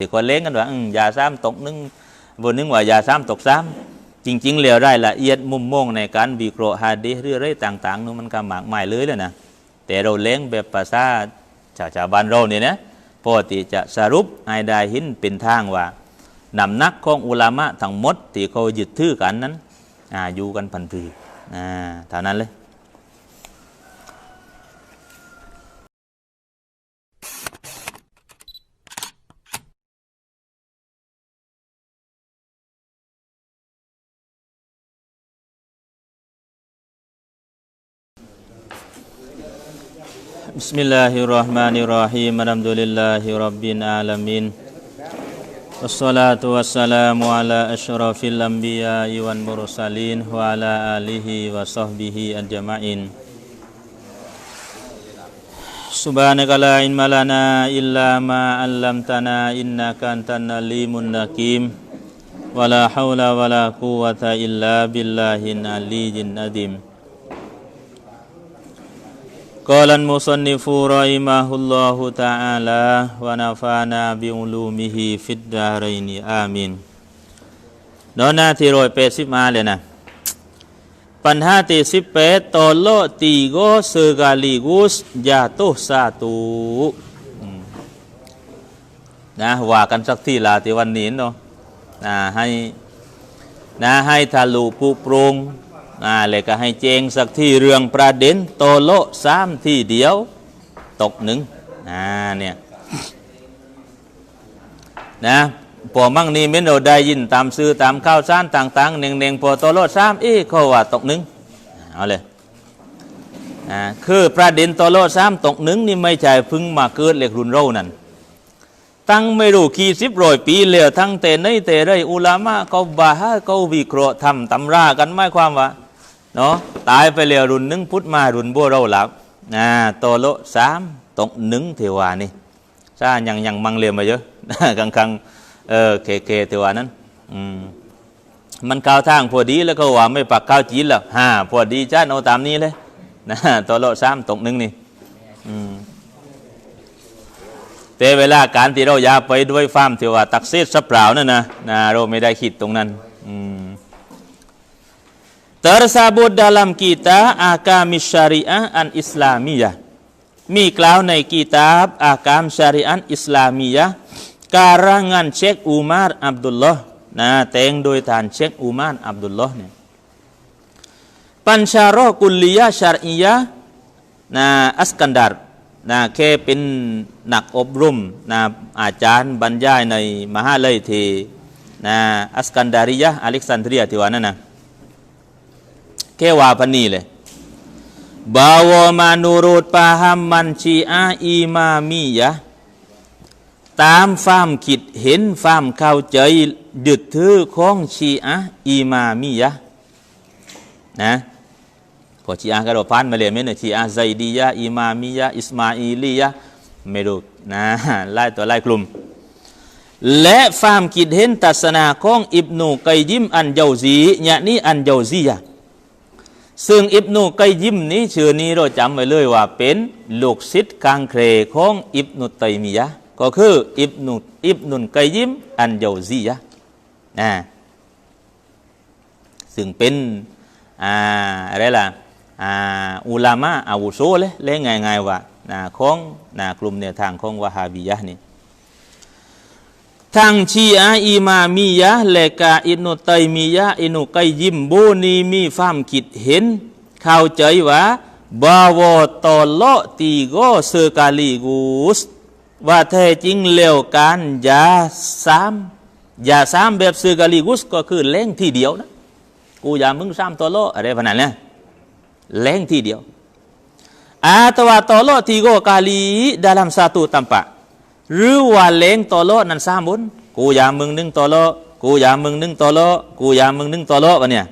ที่คนเล้งกันว่าอืมยาซ้ำตกนึงบนนึงว่ายาซ้ำตกซ้ำจริงๆแล้วรายละเอียดมุมมองในการวิเคราะห์ฮะดีหรืออะไรต่างๆนู้นมันก็หมากหมายเลยเลยนะแต่เราเล้งแบบภาษาชาวชาวบ้านเราเนี่ยนะพอที่จะสรุปให้ได้หินเป็นทางว่านำนักของอุลามะทั้งหมดที่เขายึดถือกันนั้นออยู่กันพันปีอ่าเท่านั้นเลย Bismillahirrahmanirrahim. Alhamdulillahirabbil alamin. Wassalatu wassalamu ala asyrafil anbiya'i wal mursalin wa ala alihi wa sahbihi ajma'in. Subhanaka la ilma lana illa ma 'allamtana innaka antal alimul hakim. Wala haula wala quwwata illa billahil aliyyil azim. قال المصنف رحمه الله تعالى ونفعنا بعلومه في الدارين آمين นอนหน้าที่รอยเปดสิบมาเลยนะ ปัญหาที่สิบแปดตอโลตีโกเซกาลีกุสยาตุสาตูอืมนะว่ากันสักที่ลาที่วันนี้เนาะนะให้นะให้ทะลุปุโปรง อ่าเลยก็ให้เจงสักที่เรื่องประเด็นโตโลสามที่เดียว ตกหนึ่งอ่าเนี่ยนะพอมั่งนี้ไม่เราได้ยินตามซื้อตามข้าวสารต่างๆเน่งเน่งพอโตโลสามอ้เขาว่าตกหนึ่งเอาเลยอ่าคือประเด็นโตโลสามตกหนึ่งนี่ไม่ใช่พึ่งมาเกิดเล็กรุ่นเรานั่นตั้งไม่รู้กี่สิบร้อยปีแล้วทั้งเตนเตไรอุลามะเขาบาฮะเขาวิเคราะห์ทำตำรากันไม่ความว่า เนาะตายไปแล้วรุ่นหนึงพุทธมารุ่นบัวเราหลับนะโตโลสามตกหนึ่งเทวานี่ซายังยังมังเรียมมาเยอะกังคังเออเคเคเทวานั้นอืมมันก้าวทางพอดีแล้วก็ว่าไม่ปักข้าวจีนหรอกฮ่าพอดีจ้าเอาตามนี้เลยนะโตโลสามตกหนึ่งนี่อืมแต่เวลาการที่เราอยากไปด้วยฟาร์มที่ว่าตักเซตสับเปล่านั่นนะนะเราไม่ได้คิดตรงนั้น อืม tersebut dalam kita agama syariah an Islamiyah มีกล่าวในกิตาบอากามชาริอันอิสลามียะการังานเชคอุมารอับดุลลอฮ์นะแต่งโดยทานเชคอุมารอับดุลลอฮ์เนี่ยปัญชารอกุลลียะชารียะห์นะอัสกันดารนะแค่เป็นนักอบรมนะอาจารย์บรรยายในมหาลัยที่นะอัสกันดาริยะอเล็กซานเดรียที่ว่านั่นนะ แค่ว่าพันนี้เลย bahwa menurut pahaman Syiah Imamiyah ตามความคิดเห็นความเข้าใจดึดถือของชีอะอิมามียะนะพอชีอะห์ก็เราพันมาเลยไหมเนี่ยชีอะไซดียะอิมามียะอิสมาอีลียะไม่รู้นะไล่ตัวไล่กลุ่ม และความคิดเห็นตัศนาของอิบนูกัยยิมอันเยาซีเนี่ยนี่อันเยาซียะ ซึ่งอิบนุกัยยิมนี้ชื่อนี้เราจำไว้เลยว่าเป็นลูกศิษย์กลางเครของอิบนุตัยมียะก็คืออิบนุอิบนุกัยยิมอันเยาซียะนะซึ่งเป็นอ่าอะไรล่ะอ่าอุลามะอาวุโสเลยเล่ง่ายๆว่านะของนะกลุ่มแนวทางของวะฮาบียะนี่ ทั้งชีอะอิมามียะและกาอินุตัยมียะอินุไกยิมโบนีมีความคิดเห็น เข้าใจว่าบาวตอเลอตีโกเซกาลีกุสว่าแท้จริงแล้วการยาสามยาสามแบบเซกาลีกุสก็คือแรงที่เดียวนะ กูอย่ามึงสามตอเลออะไรพนันเนี่ยแรงที่เดียว atau tolok tiga kali dalam satu tempat หรือว่าเล้งตอโลนั้นสามบุญกูอยากมึงนึ่งตอโลกูอยากมึงนึ่งตอโลกูอยากมึงนึ่งตอโลวะเนี่ย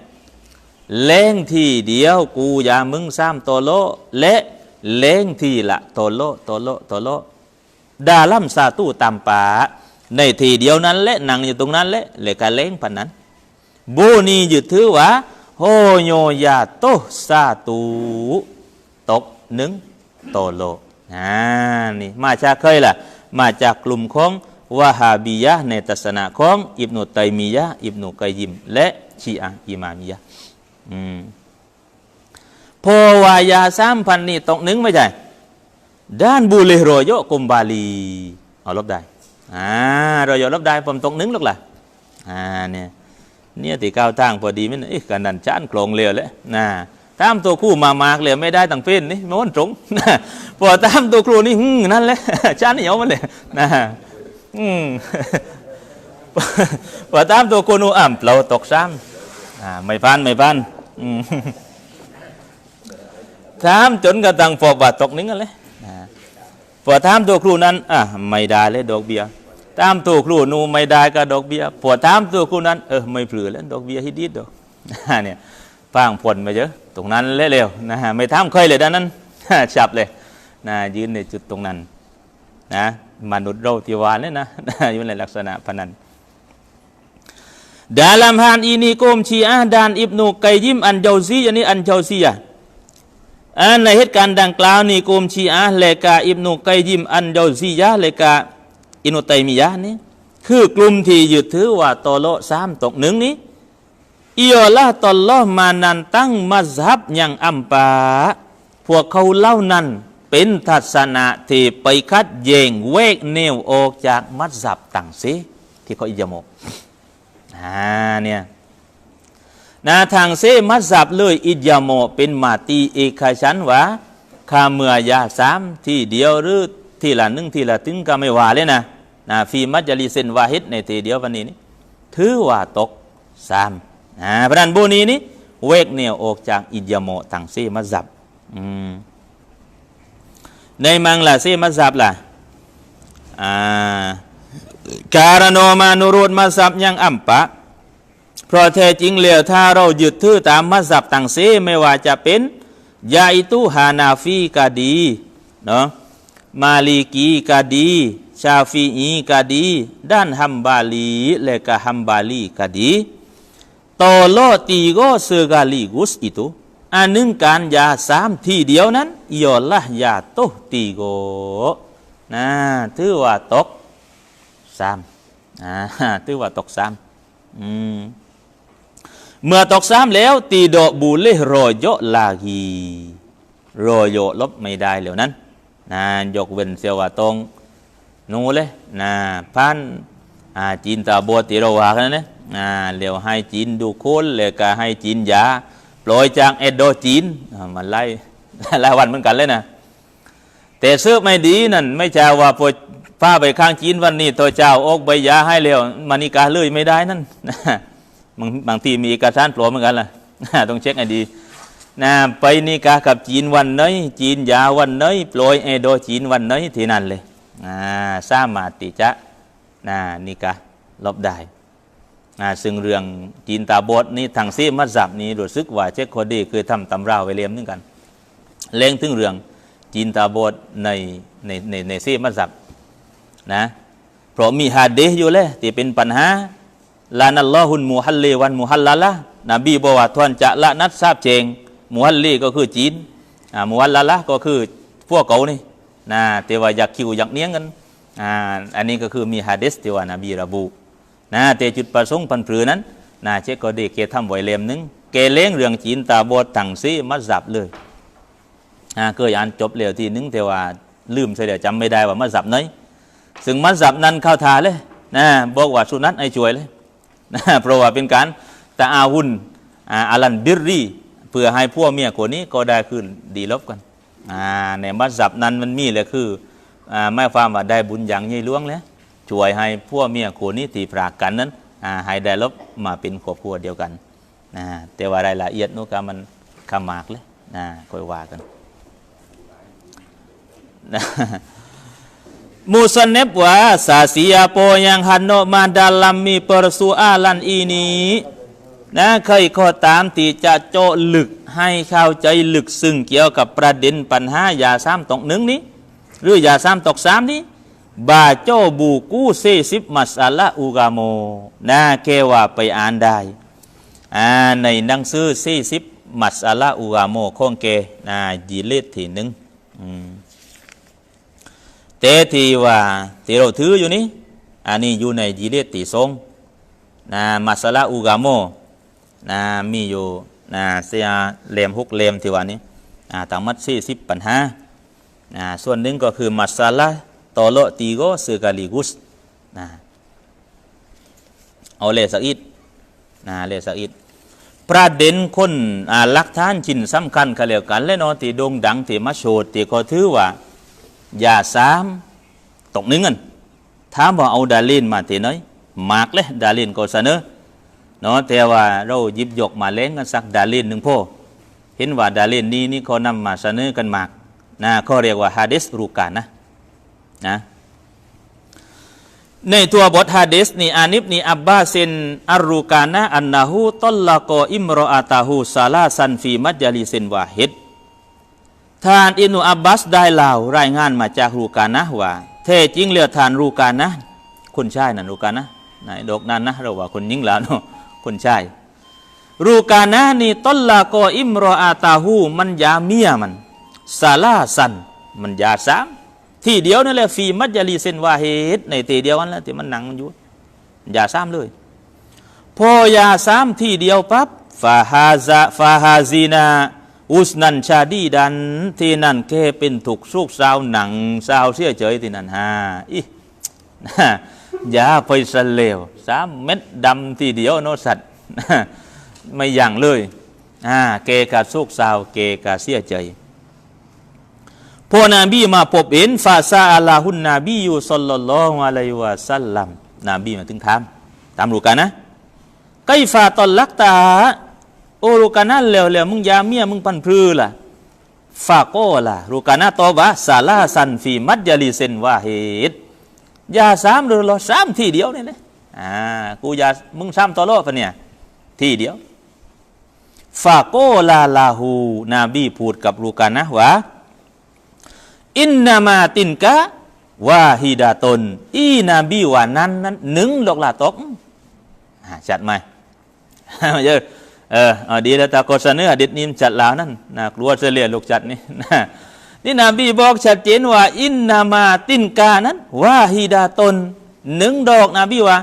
เล้งทีเดียวกูอยากมึงสามตอโลและเล้งทีละตอโลตอโลตอโลดาลัมซาตูตามป่าในทีเดียวนั้นและนังอยู่ตรงนั้นและเลยกะเล้งพันนั้นโบนียึดถือว่าโฮโยยาโตซาตูตกหนึ่งโตโลอ่านี่มาจากเคยล่ะ มาจากกลุ่มของวะฮาบียะในทัศนะของอิบนุตัยมียะอิบนุกัยยิม และชีอะอิมามียะพอวายาสามพันนี่ตกหนึ่งไม่ใช่ dan boleh royok kembali เอาลบได้อ่าเราอยลบได้ผมตกหนึ่งลกล่ะอ่าเนี่ยเนี่ยที่ก้าวทางพอดีมันเอ๊ะกันนันจานโครงเร็วเลยนะ ตามตัวคู่มามากเลยไม่ได้ตั้งเป็นนี่มันตรงพอตามตัวครูนี่นั่นแหละจานเหนียวมันเลยนะอืมพอตามตัวครูนูอ่ำเราตกซ้ำอ่าไม่พันไม่พันอืมถามจนกระทั่งพอบาตกหนึงกันเลยพอถามตัวครูนั้นอะไม่ได้เลยดอกเบี้ยถามตัวครูนูไม่ได้ก็ดอกเบี้ยพอถามตัวครูนั้นเออไม่เผือแล้วดอกเบี้ยฮิดีดดอกเนี่ยฟังผลมาเยอะ ตรงนั้นเร็วๆนะฮะไม่ถามใครเลยด้านนั้นฉับเลยนะยืนในจุดตรงนั้นนะมนุษย์เราทีวานเลยนะอยู่ในลักษณะพนัน Dalam hal ini kaum Syiah dan Ibnu Qayyim An-Jauziyah ini An-Jauziyah อ่าในเหตุการณ์ดังกล่าวนี้กลุ่มชีอะห์แลกาอิบนุกัยยิมอันเดาซียะห์แลกาอินุตัยมียะนี้คือกลุ่มที่ยึดถือว่าตอโลสามตกหนึ่งนี้ อิยละตอลลอฮ์มานันตั้งมัซฮับอย่างอัมปาพวกเขาเล่านั้นเป็นทัศนะที่ไปคัดแยงเวกแนวออกจากมัซับต่างเสที่เขาอิยาโมกอ่าเนี่ยนะทางเซมัสซับเลยอิยาโมเป็นมาตีเอกชันวะคาเมือยาสามที่เดียวหรือที่ละหนึ่งที่ละถึงก็ไม่ว่าเลยนะนะฟีมัจจลิเซนวาฮิดในทีเดียววันนี้นี่ถือว่าตกสาม เพราะนั้นบุนี้นี่เวกเนี่ยออกจากอิยาโมทางเซมัสซับในมังละเซมัสซับล่ะอ่าการโนมานุรุตมัสซับยังอัมปะ เพราะแท้จริงแล้วถ้าเราหยึดถือตามมัสยิดต่างเสไม่ว่าจะเป็นยาอิตุฮานาฟีก็ดีเนาะมาลีกีก็ดี ชาฟีอีก็ดี ด้านฮัมบาลีและก็ฮัมบาลีกาดี ยวนั้นยอละยาโตตีโกนะถือว่าตกสามอ่าถือว่าตกสามเมื่อตกซ้ำแล้ว ตีโดบูเลโรโยลากีโรโยลบไม่ได้แล้วนั้นนะยกเว้นเสียว่าตรงนูเลยนะพันอาจีนตาบัวตีโรวากันนะ อ่าเลียวให้จีนดูโคนเลยก็ให้จีนยาปล่อยจากเอโดจีนอ่ามันไล่ไล่วันเหมือนกันเลยนะแต่เสื้อไม่ดีนั่นไม่ใช่ว่าพอผ้าไปข้างจีนวันนี้ตัวเจ้าอกใบยาให้แล้วมานิกาเลยไม่ได้นั่นบางบางทีมีเอกสารปลอมเหมือนกันล่ะต้องเช็คให้ดีนะไปนิกากับจีนวันไหนจีนยาวันไหนปล่อยเอโดจีนวันไหนที่นั่นเลยอ่าสามารถที่จะนะนิกาลบได้ ซึ่งเรื่องจีนตาบดนี่ทางซีมัสซับนี้รู้สึกว่าเช็คคดีคือทำตำราไว้เลียมนึงกัน เล่งถึงเรื่องจีนตาบดในในในในซีมัสซับนะเพราะมีฮะดีอยู่เลยที่เป็นปัญหาลานัลลอฮุนมุฮัลลีวันมุฮัลลาละนบีบอกว่าทวนจะละนัดทราบเจงมุฮัลลีก็คือจีนอ่ามุฮัลลาละก็คือพวกเขานี่นะแต่ว่าอยากคิวอยากเนี้ยงกันอ่าอันนี้ก็คือมีฮะดิษที่ว่านบีระบุ นะแต่จุดประสงค์พันปรือนั้นนะเชก็ดีเกทำไว้เล่มหนึงเกเล้งเรื่องจีนตาบอดต่างซีมัสซับเลยอ่าเคยอ่านจบเร็วทีนึงแต่ว่าลืมเสียเดี๋ยวจำไม่ได้ว่ามัสซับไหนซึ่งมัสซับนั้นเข้าทาเลยนะบอกว่าสุนัตไอช่วยเลยนะเพราะว่าเป็นการตะอาวุนอาลันบิรีเพื่อให้พวกเมียคนนี้ก็ได้คืนดีลบกันอาในมัสยิดนั้นมันมีเลยคืออาไม่ความว่าได้บุญอย่างยี่หลวงแล้ว ช่วยให้พวกเมียคนนี้ที่ปรากกันนั้นอ่าให้ได้ลบมาเป็นครอบครัวเดียวกันนะแต่ว่ารายละเอียดนู้นก็มันขมากเลยนะค่อยว่ากันนะ Musannif wa siapa yang hendak mendalami persoalan ini นะใครก็ตามที่จะเจลึกให้เข้าใจลึกซึ้งเกี่ยวกับประเด็นปัญหายาซ้ำตกหนึ่งนี้ หรือยาซ้ำตกสามนี้ บาโจบูกูเซสิบมัสอาละอูกาโมนะแกว่าไปอ่านได้อ่าในหนังสือเซสิบมัสอาละอูกาโมของแกนะยีเลตทีหนึ่งอืมแต่ที่ว่าที่เราถืออยู่นี้อันนี้อยู่ในยิเลติซงนะมาสลาอูกาโมนะมีอยู่นะเสียเลมฮุกเลมที่ว่านี้อ่าตั้งมัดสี่สิบปัญหานะส่วนหนึ่งก็คือมาสลา ตอโลตีโกสือกาลิกุสนะเอาเลสักอิดนะเลสักอิดประเด็นคนหลักฐานชิ้นสำคัญกันแล้วกัน และนอที่โด่งดังที่มาโชดที่ก็ถือว่ายาสามตกหนึ่งเงินถามว่าเอาดาลินมาที่ไหนมากเลยดาลินก็เสนอเนาะแต่ว่าเรายิบยกมาเล่นกันสักดาลินหนึ่งพ่อเห็นว่าดาลินนี้นี่เขานำมาเสนอกันมากนะเขาเรียกว่าฮะดิษรูกานะ นะในตัวบทฮะดิษนี่อานิบนี่อับบาซินอารูกานะอันนาหูตลละกออิมรออาตาหูซาลาซันฟีมัจยาลิซินวาฮิดท่านอินุอับบาสได้เล่ารายงานมาจากรูกานะว่าแท้จริงเลือทานรูกานะคุณชายนั่นรูกานะไหนดกนั้นนะเราว่าคนยิ่งแล้วเนาะคุณชายรูกานะนี่ตลละกออิมรออาตาหูมันยาเมียมันซาลาซันมันยาสาม ที่เดียวนั่นแหละฟีมัจยาลีเซนวาเฮดในตีเดียวนั่นแหละที่มันหนังมันอยู่อย่าซ้ำเลยพออย่าซ้ำที่เดียวปั๊บฟาฮาซาฟาฮาซีนาอุสนันชาดีดันที่นั่นแค่เป็นถูกสุกสาวหนังสาวเสียเฉยที่นั่นฮะอีอย่าไปสเลวสามเม็ดดำทีเดียวโนสัตว์ไม่อย่างเลยอ่าเกกาสุกสาวเกกาเสียใจ พอนบีมาพบเห็นฟาซาอัลลาฮุนนบีอยู่สัลลัลลอฮุอะลัยวะสัลลัมนบีมาถึงถามตามรู้กันนะไกฟาตอลลักตาโอรูกันนะแล้วแล้วมึงยาเมียมึงปันพรือล่ะฟาโกล่ะรูกันนะตอบะซาลาซันฟีมัดยาลีเซนวาเฮดยาสามหรือรอสามทีเดียวเนี่ยนะอ่ากูยามึงสามตอโลปะเนี่ยทีเดียวฟาโกลาลาหูนบีพูดกับรูกันนะว่า อินนามาตินกะวาฮิดาตน อีนาบีว่านั้นนั้นหนึ่งดอกลาตกจัดไหมเยอะเอออดีแล้วตาโกสเนื้อดิดนิมจัดล้วนั่นนะกลัวเสลียลูกจัดนี่นะนี่นบีบอกชัดเจนว่า อินนามาตินกานั้นวาฮิดาตนหนึ่งดอกนบีว่า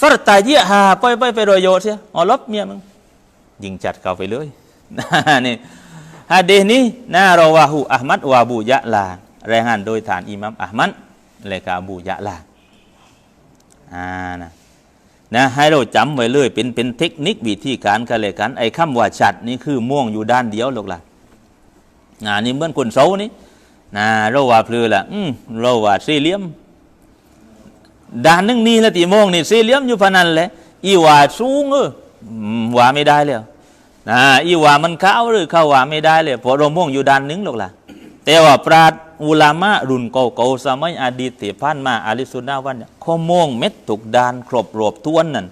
ฟัรตายเยะฮาไปไปไปโดยโยเสียอ๋อลบเมียมึงยิงจัดเขาไปเลยนี่ฮะดีษนี้นะรอวาหูอัลมัดวาบูยะลา รายงานโดยฐานอิมัมอัลมัดและกาบูยะลาอ่านะนะให้เราจำไว้เลยเป็นเป็นเทคนิควิธีการกันเลยกันไอ้คำว่าชัดนี่คือม่วงอยู่ด้านเดียวหรอกล่ะอ่านี่เหมือนคนเสานี่นะเราว่าพลือละอืมเราว่าสี่เหลี่ยมด้านหนึงนี่ละตีม่วงนี่สี่เหลี่ยมอยู่พนันแหละอีว่าสูงเออว่าไม่ได้แล้วนะอีว่ามันเข้าวหรือเข้าว่าไม่ได้เลยเพราะเราม่วงอยู่ด้านหนึงหรอกล่ะแต่ว่าปราด อุลามะรุ่นเก่าๆสมัยอดีตที่ผ่านมาอาลิสุนนาวันข้อมงเม็ดถูกดานครบรวบท้วนนั่น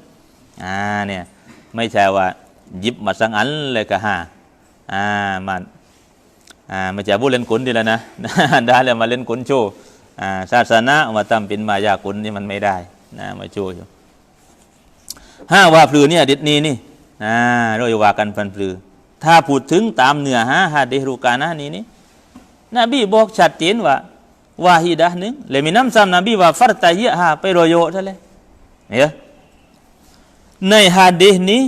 อ่าเนี่ยไม่ใช่ว่ายิบมาสังอันเลยก็ฮะอ่ามันอ่าไม่ใช่ผู้เล่นกุนดีแล้วนะได้แล้วมาเล่นกุนโชว์อ่าศาสนาเอามาทำเป็นมายากุนนี่มันไม่ได้นะมาโชว์อยู่ห้าว่าพลือเนี่ยดิดนี้นี่อ่าเราอย่าว่ากันพันพลือถ้าพูดถึงตามเนื้อหาฮะเดรุกานะนี้นี่ นบีบอกชัดเจนว่าวาฮิดะหนึ่งเลยมีน้ำซ้ำนบีว่าฟัรตาเยะฮาไปโรโยทะเลยเนี่ยในฮะดีนี้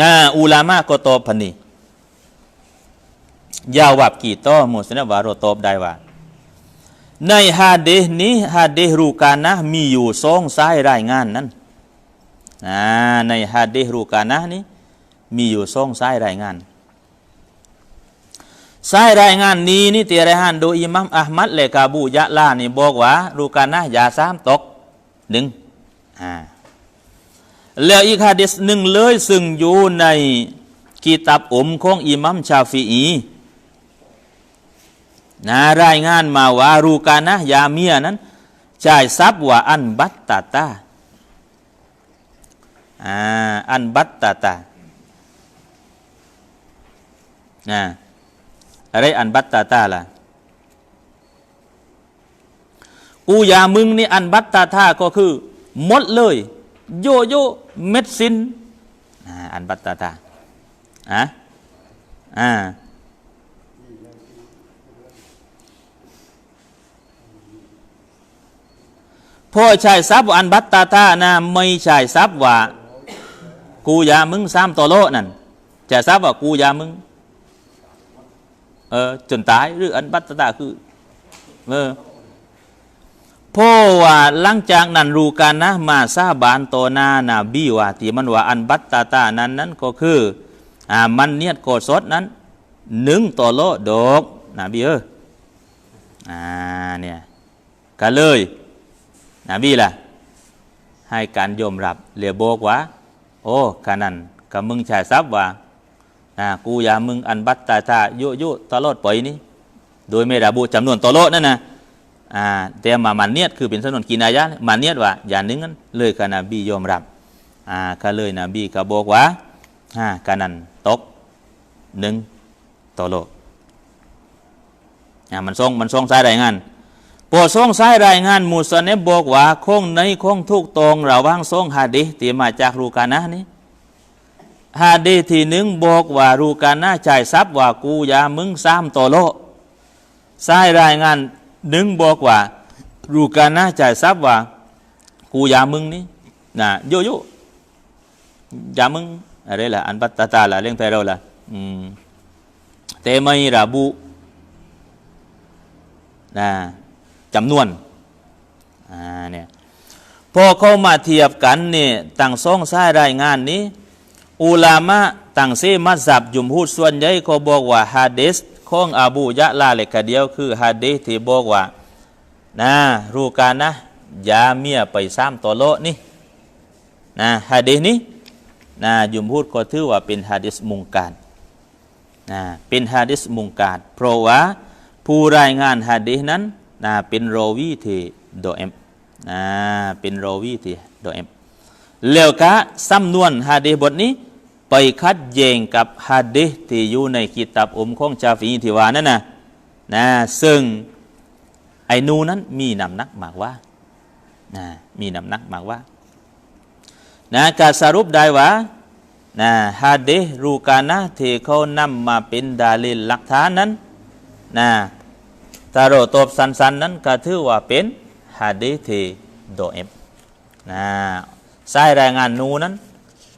อ่าอุลามะก็ตอบพันนี้ยาวับกี่ต่อมุสลิมวาโรตอบได้ว่า ในฮะดีนี้ฮะดีรูกานะมีอยู่สองสายรายงานนั้นอ่าในฮะดีรูกานะนี้มีอยู่สองสายรายงาน สายรายงานนี้นี่เตียรายงานโดยอิมัมอัลมัดแลกาบูยะลานี่บอกว่ารูกานะยาสามตกหนึ่งอ่าแล้วอีกฮะดิษหนึ่งเลยซึ่งอยู่ในกิตับอมของอิมัมชาฟีอีนะรายงานมาว่ารูกานะยาเมียนั้นจ่ายทรัพย์ว่าอันบัตตาตาอ่าอันบัตตาตาอ่า อะไรอันบัตตาตาล่ะกูยามึงนี่อันบัตตาตาก็คือหมดเลย โยโย่เม็ดสินอันบัตตาตาอะอ่าพ่อชายทรัพย์ว่าอันบัตตาตานะไม่ใช่ทรัพย์ว่า กูยามึงซ้ำตัวโลนั่นจะทรัพย์ว่ากูยามึง เออจนตายหรืออันบัตตาตาคือเออพราะว่าหลังจากนั้นรู้การนะมาซาบานโตนานาบีว่าที่มันว่าอันบัตตาตานั้นนั้นก็คืออ่ามันเนียดโกดสดนั้นหนึ่งตัวโลดอกนาบีเอออ่าเนี่ยก็เลยนาบีล่ะให้การยอมรับเรียโบกว่า โอ้ขนานั้นกับมึงชายทรัพย์ว่า อ่ากูอย่ามึงอันบัตตาตายุยุตลอดปล่อยนี้โดยไม่ระบุจำนวนตัวโลดนั่นนะอ่าแต่มามันเนียดคือเป็นสนวนกินายะมันเนียดว่าอย่างนึงนั้นเลยกนาบียอมรับอ่าก็เลยนบีก็บอกว่าอ่ากันนั้นตกหนึ่งตัวโลอ่ามันส่งมันส่งสายรายงานโปรดส่งสายรายงานมูสเนบบอกว่าคงในคงทุกตรงระว่างส่งฮะดิษที่มาจากรูกานะนี้ ฮะดีที่หนึ่งบอกว่ารูกานะจ่ายทรัพย์ว่ากูยามึงสามตัวโลสายรายงานหนึ่งบอกว่ารูกานะจ่ายทรัพย์ว่ากูยามึงนี่นะโยโย่ยามึงอะไรล่ะอันปัตตาตาล่ะเรื่องไทยเราล่ะอืมแต่ไม่ระบุนะจำนวนอ่าเนี่ยพอเข้ามาเทียบกันเนี่ยต่างซ่องซ้ายรายงานนี้ อุลามะต่างเซมัสับยุมพูดส่วนใหญ่เขาบอกว่าฮะดิษของอบูยะลาเล็กเดียวคือฮะดิษที่บอกว่านะรู้กันนะยาเมียไปซ้ำตัวโลนี่นะฮะดิษนี้นะยุมพูดก็ถือว่าเป็นฮะดิษมุงการนะเป็นฮะดิษมุงการเพราะว่าผู้รายงานฮะดิษนั้นนะเป็นโรวีที่โดเอ็มนะเป็นโรวีที่โดเอ็ม แล้วก็สำนวนฮะดีบทนี้ ไปคัดแยงกับฮะดีที่อยู่ในกิตับอุมของชาฟีที่ว่านั่นนะนะซึ่งไอ้นูนั้นมีน้ำหนักมากว่านะมีน้ำหนักมากว่านะการสรุปได้ว่านะฮะดีรูกานะที่เขานำมาเป็นดาลิลหลักฐานนั้นนะถ้ารตบสั้นๆนนั้นก็ถือว่าเป็นฮะดีที่โดเอมนะ สายรายงานนูนั้น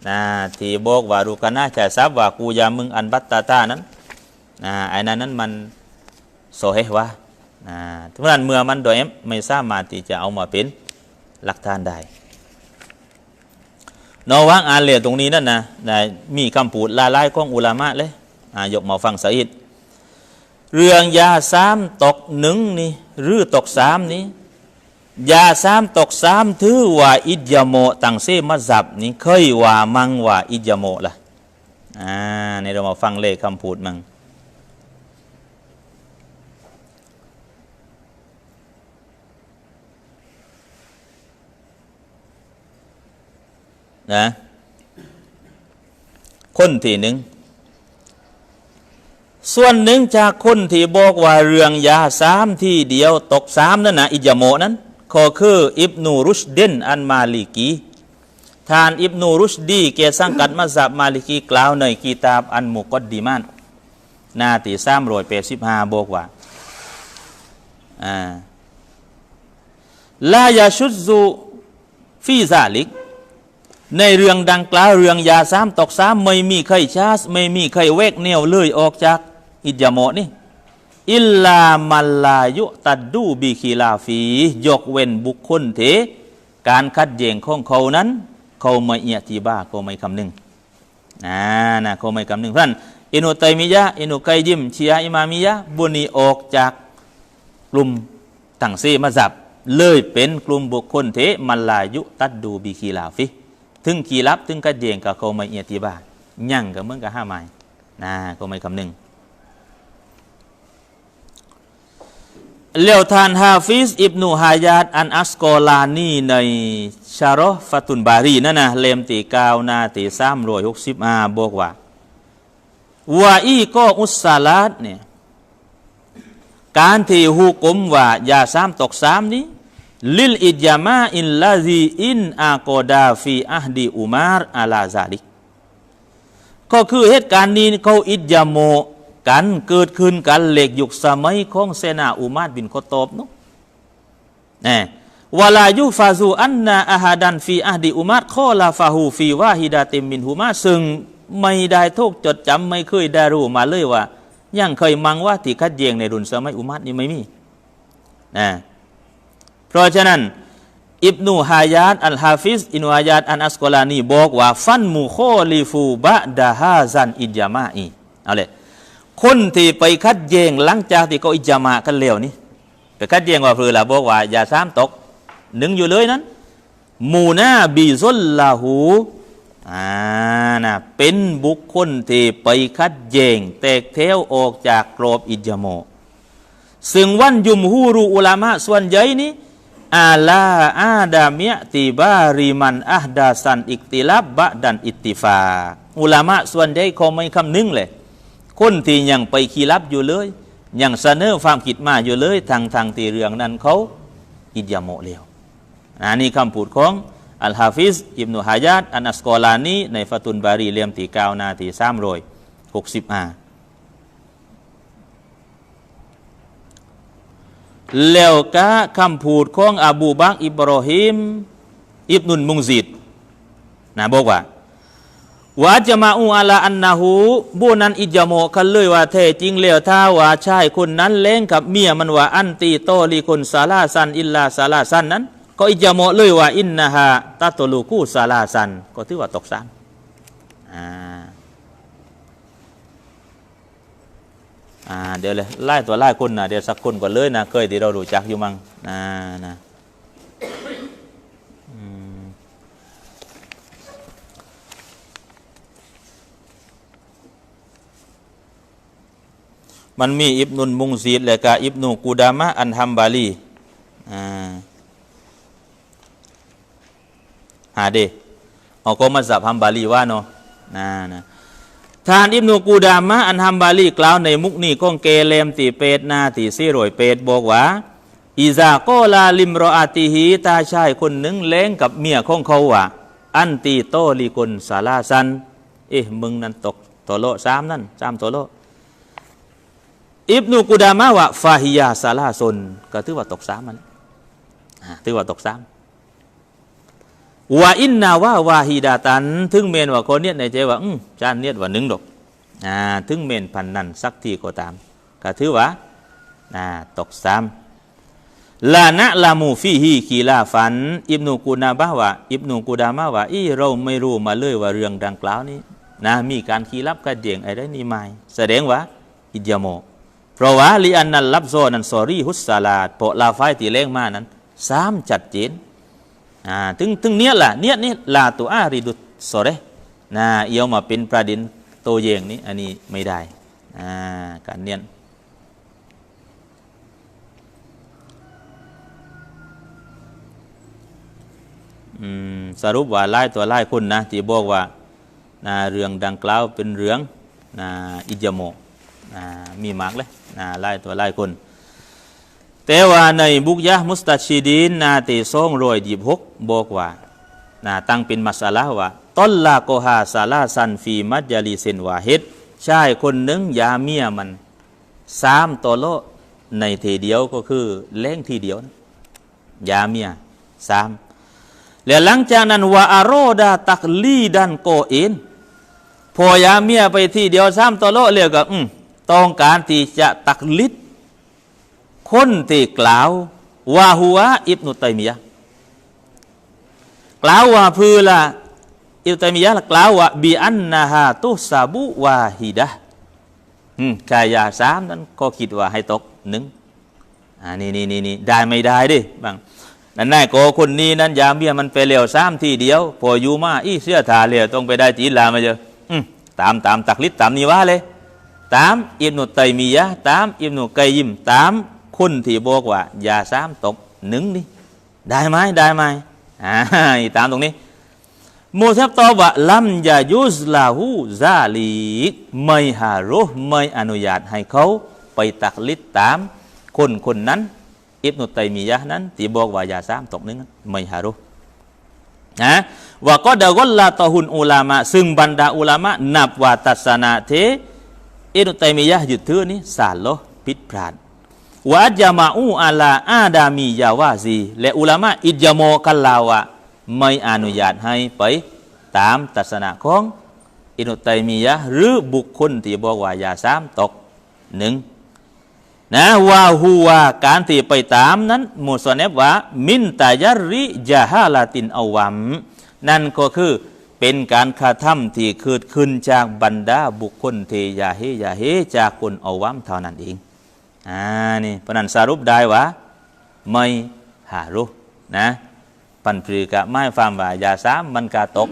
นะที่บอกว่ารูกานะจะทราบว่ากูยามึงอันบัตตาตานั้นนะไอ้นั้นนั้นมันโซเฮวะนะทุกนั้นเมื่อมันโดยไม่สามารถที่จะเอามาเป็นหลักฐานได้นอวังอ่านเลียตรงนี้นั่นนะนะมีคำพูดลาลายของอุลามะเลยอ่ายกมาฟังสะอิดเรื่องยาสามตกหนึ่งนี่หรือตกสามนี้ ยาสามตกสามถือว่าอิจโมตังเซมัซับนี่เคยว่ามังว่าอิจโมล่ะอ่าในเรามาฟังเลขคำพูดมังนะคนที่หนึ่ง ส่วนหนึ่งจากคนที่บอกว่าเรื่องยาสามที่เดียวตกสามนั่นนะอิจโมนั้น ก็คืออิบนูรุชเดนอันมาลิกีทานอิบนูรุชดีเกสังกัดมัสยิดมาลิกีกล่าวในกีตาบอันมุกดดีมันนาตีสามรอยแปดสิบห้าบอกว่าอ่าลายาชุดซูฟีซาลิก ในเรื่องดังกล่าวเรื่องยาสามตอกสามไม่มีใครชาสไม่มีใครเวกเนวเลยออกจากอิจยโมนี่ อิลลามัลลายุตัดดูบิคีลาฟียกเว้นบุคคลเถการคัดแย้งของเขานั้น เขาไม่เอียจีบ้าเขาไม่คำนึงอ่านะเขาไม่คำนึงท่านอินุตัยมิยะอินุไกยิมชียอิมามิยะบุนีออกจากกลุ่มต่างซีมาจับเลยเป็นกลุ่มบุคคลเถมัลลายุตัดดูบิคีลาฟีถึงกีรับถึงคัดแย้งกับเขาไม่เอียจีบ้ายั่งกับเมืองกับห้าไม้นะเขาไม่คำนึง เลี้ยวทานฮาฟิซอิบนูฮายาดอันอัสกอลานีในชารอฟตุนบารีนั่นนะเลมตีก้านาตีสามรอยหกสิบอาบอกว่าว่าอีก็อุสซาลาดเนี่ยการที่ฮูกุมว่ายาสามตกสามนี้ลิลอิจยามาอินลาซีอินอาโกดาฟีอัฮดีอุมารอาลาซาลิกก็คือเหตุการณ์นี้เขาอิจยาโม กันเกิดขึ้นกันเหล็กยุคสมัยของเซนาอุมาดบินโคตอบเนาะนี่วลายุฟาซูอันนาอาฮาดันฟีอาดีอุมัดข้อลาฟาฮูฟีว่าฮิดาติมินฮูมาซึ่งไม่ได้ทุกจดจำไม่เคยได้รู้มาเลยว่ายังเคยมังว่าที่คัดแย้งในรุ่นสมัยอุมัดนี่ไม่มีนะเพราะฉะนั้น อิบนูฮายาตอัลฮาฟิซอินูฮายาตอันอัสกอลานีบอกว่า ฟันมูโคลิฟูบะดาฮาซันอิจามาอีเอาเลย คนที่ไปคัดแย้งหลังจากที่เขาอิจามากันแล้วนี่ไปคัดแย้งว่าเพื่อละบอกว่า อย่าซ้ำตกหนึ่งอยู่เลยนั้นมูนาบีซุลลาหูอ่านะเป็นบุคคลที่ไปคัดแย้งแตกเทวออกจากกรอบอิจมโมซึ่งวันยุมฮูรูอุลามะส่วนใหญ่นี้อาลาอาดามยติบาริมันอัฮดาสันอิกติลับบะดันอิติฟาอุลามะส่วนใหญ่เขาไม่คำนึงเลย คนที่ยังไปขีรับอยู่เลยยังเสนอความคิดมาอยู่เลยทางทางตีเรื่องนั้นเขาอิจยาโมเลวอันนี้คำพูดของอัลฮาฟิซอิบนุฮายาตอันอัสกอลานีในฟาตุนบารีเลียมตีเก้านาทีสามรอยหกสิบอาแล้วก็คำพูดของอบูบักอิบรอฮิมอิบนุนมุงซิดนะบอกว่า ว่าจะมาอูอาลาอันนาหูบูนั้นอิจโมกันเลยว่าแท้จริงแล้วถ้าว่าชายคนนั้นเล้งกับเมียมันว่าอันตีโตลีคนซาลาซันอิลลาซาลาซันนั้น ก็อิจโมเลยว่าอินนาฮาตาตลูกูซาลาซัน ก็ถือว่าตกสามอ่าอ่าเดี๋ยวเลยไล่ตัวไล่คนนะเดี๋ยวสักคนก่อนเลยนะเคยที่เรารู้จักอยู่มั้งนะนะ มันมีอิบนุนมุงซีดและก็อิบนุกูดามะอันฮัมบาลีอ่าหาเดเอาก็มาสับฮัมบาลีว่าเนาะนะนะทานอิบนุกูดามะอันฮัมบาลีกล่าวในมุกนี้ก้องเกเลมตีเปตนาตีซีโรยเปตบอกว่าอิซาโกลาลิมรออาติฮีตาชายคนหนึ่งเล้งกับเมียของเขาว่าอันตีโตลีกุนสาลาซัน เอ๊ะมึงนั่นตกตัวโลสามนั่นสามตัวโล อิบนุกูดามะว่าฟาฮิยาซาลาซนก็ถือว่าตกสามมันถือว่าตกสามว่าอินนาวาวาฮิดาตัน ถึงเมนว่าคนเนี้ยในใจว่าอืมจานเนี้ยว่าหนึ่งดอกอ่าถึงเมนพันนันสักทีก็ตามก็ถือว่าอ่าตกสามลานะลามูฟีฮีคีลาฟัน อิบนุกูนาบะว่าอิบนุกูดามะว่าอีเราไม่รู้มาเลยว่าเรื่องดังกล่าวนี้นะมีการคีรับกันเดียงอะไรนี่ไม่แสดงว่าอิจยาโม เพราะว่าลีอันนั้นรับโซนันสอรี่ฮุสซาลาดเพราะลาไฟตีเล้งมานั้นสามจัดเจนอ่าถึงถึงเนี้ยล่ะเนี้ยนี่ลาตัวอาริดุสอเรนะเอียวมาเป็นประเด็นโตเยงนี้อันนี้ไม่ได้อ่าการเนียอืมสรุปว่าไล่ตัวไล่คนนะที่บอกว่าเรื่องดังกล่าวเป็นเรื่องอิจโม มีมากเลยนะไล่ตัวไล่คนแต่ว่าในบุกยะมุสตัชีดีนนาตีซองรอยดีบหกบอกว่านะตั้งเป็นมัสลาว่าต้นลาโกฮาซาลาซันฟีมัจยาลีเซนวาเฮดชายคนหนึ่งยาเมียมันสามตโลในทีเดียวก็คือเล่งทีเดียวนะยาเมียสามแล้วหลังจากนั้นวาอารดาตักลีดันโกเอนพอยาเมียไปทีเดียวซ้ำตัวโลเรียกก็อืม ต้องการที่จะตักลิดคนที่กล่าวว่าหัวอิบนุตัยมียะกล่าวว่าพือละอิบนุตัยมียะห์กล่าวว่าบีอันนาฮาตุสาบุวาฮิดะกายาสามนั้นก็คิดว่าให้ตกหนึ่งอ่านี่นี่นี่นี่ได้ไม่ได้ดิบางนั่นนายโกคนนี้นั้นยามเมียมันไปเลี้ยวซ้ำทีเดียว พออยู่มา อีเสื้อทาเลี้ยวต้องไปได้จีลามาเจอตามตามตักลิดตามนี้ว่าเลย ตามอิบนุตัยมียะห์ตามอิบนุกัยยิมตามคนที่บอกว่า อย่าซ้ำตกหนึ่งนี่ได้ไหมได้ไหมอ่าตามตรงนี้มูซับตอบว่าลัมยายุสลาหูซาลีกไม่ฮารุไม่อนุญาตให้เขาไปตักลิดตาม คนคนนั้น อิบนุตัยมียะนั้นที่บอกว่าอย่าซ้ำตกหนึ่งไม่ฮารุนะว่าก็ดะกลลาตอฮุนอุลามะซึ่งบรรดาอุลามะนับว่าตัสนาเท อิบนุตัยมียะหยึดถือนี้สารลผิดพลาดวะจามาอูอาลาอาดามียาวาซีและอุลามะอิจโมกันลาวะไม่อนุญาตให้ไปตามตัศนะของอินุตัยมียะหรือบุคคลที่บอกว่ายาสามตกหนึ่งนะว่าฮูวการที่ไปตามนั้นมุสเนบว่ามินตายาริจาฮาลาตินอวัมนั่นก็คือ เป็นการคาทำที่เกิดขึ้นจากบรรดาบุคคลที่ยาเฮยาเฮจากคนอวัมเท่านั้นเองอ่านี่เพนันสรุปได้ว่าไม่หารู้นะปันปรีกะไม่ฟามว่ายาสามมันกาตก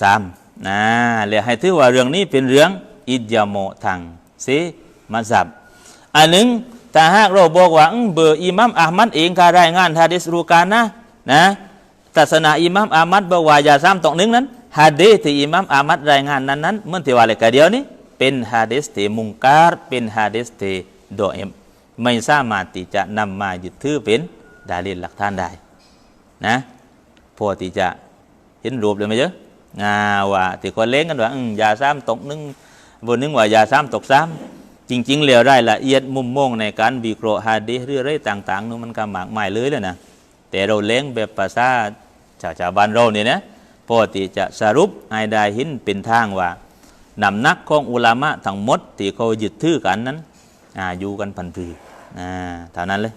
สามนะเลยให้ถือว่าเรื่องนี้เป็นเรื่องอิจยาโมทางซีมัซับอันหนึ่งถ้าหากเราบอกว่าเบอร์อิมัมอามัดเองการรายงานฮะดิษรูการนะนะ ศาสนาอิหมัมอามัดบอกว่ายาสามตกหนึ่งนั้นฮะดีที่อิหมัมอามัดรายงานนั้นนั้นเมื่อที่ว่าอะไรกันเดียวนี้เป็นฮะดิษที่มุงการเป็นฮะดิษที่โดเอ็มไม่สามารถที่จะนำมายึดถือเป็นดาลิลหลักฐานได้นะพอที่จะเห็นรูปเลยไหมเยอะงาว่าที่คนเล้งกันว่าอืมยาซ้ำตกหนึงบนนึงว่ายาซ้ำตกซ้ำจริงๆแล้วรายละเอียดมุมมองในการวิเคราะห์ฮะดีษหรืออะไรต่างๆนู้นมันก็มากมายเลยเลยนะแต่เราเล้งแบบภาษา ชาวชาวบ้านเราเนี่ยนะปกติจะสรุปให้ได้หินเป็นทางว่านำนักของอุลามะทั้งหมดที่เขายึดถือกันนั้นอาอยู่กันพันปีอ่าเท่านั้นเลย